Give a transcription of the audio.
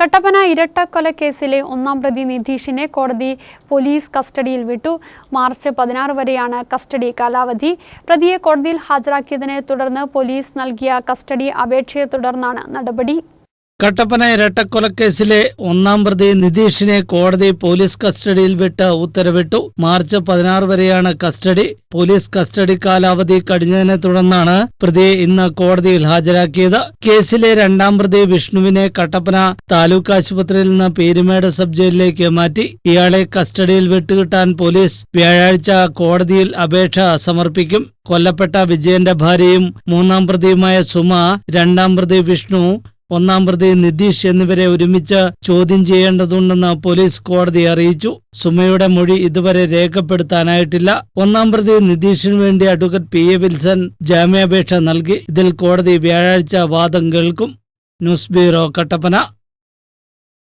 കട്ടപ്പന ഇരട്ടക്കൊലക്കേസിലെ ഒന്നാം പ്രതി നിധീഷിനെ കോടതി പോലീസ് കസ്റ്റഡിയിൽ വിട്ടു. മാർച്ച് പതിനാറ് വരെയാണ് കസ്റ്റഡി കാലാവധി. പ്രതിയെ കോടതിയിൽ ഹാജരാക്കിയതിനെ തുടർന്ന് പോലീസ് നൽകിയ കസ്റ്റഡി അപേക്ഷയെ തുടർന്നാണ് നടപടി. കട്ടപ്പന ഇരട്ടക്കൊലക്കേസിലെ ഒന്നാം പ്രതി നിതീഷിനെ കോടതി പോലീസ് കസ്റ്റഡിയിൽ വിട്ട് ഉത്തരവിട്ടു. മാർച്ച് പതിനാറ് വരെയാണ് കസ്റ്റഡി. പോലീസ് കസ്റ്റഡി കാലാവധി കഴിഞ്ഞതിനെ തുടർന്നാണ് പ്രതിയെ ഇന്ന് കോടതിയിൽ ഹാജരാക്കിയത്. കേസിലെ രണ്ടാം പ്രതി വിഷ്ണുവിനെ കട്ടപ്പന താലൂക്ക് ആശുപത്രിയിൽ നിന്ന് പീരുമേട് സബ് ജയിലിലേക്ക് മാറ്റി. ഇയാളെ കസ്റ്റഡിയിൽ വിട്ടുകിട്ടാൻ പോലീസ് വ്യാഴാഴ്ച കോടതിയിൽ അപേക്ഷ സമർപ്പിക്കും. കൊല്ലപ്പെട്ട വിജയന്റെ ഭാര്യയും മൂന്നാം പ്രതിയുമായ സുമ രണ്ടാം പ്രതി വിഷ്ണു ഒന്നാം പ്രതി നിതീഷ് എന്നിവരെ ഒരുമിച്ച് ചോദ്യം ചെയ്യേണ്ടതുണ്ടെന്ന് പോലീസ് കോടതിയെ അറിയിച്ചു. സുമയുടെ മൊഴി ഇതുവരെ രേഖപ്പെടുത്താനായിട്ടില്ല. ഒന്നാം പ്രതി നിതീഷിന് വേണ്ടി അഡ്വക്കേറ്റ് പി എ വിൽസൺ ജാമ്യാപേക്ഷ നൽകി. ഇതിൽ കോടതി വ്യാഴാഴ്ച വാദം കേൾക്കും. News bureau Kattappana.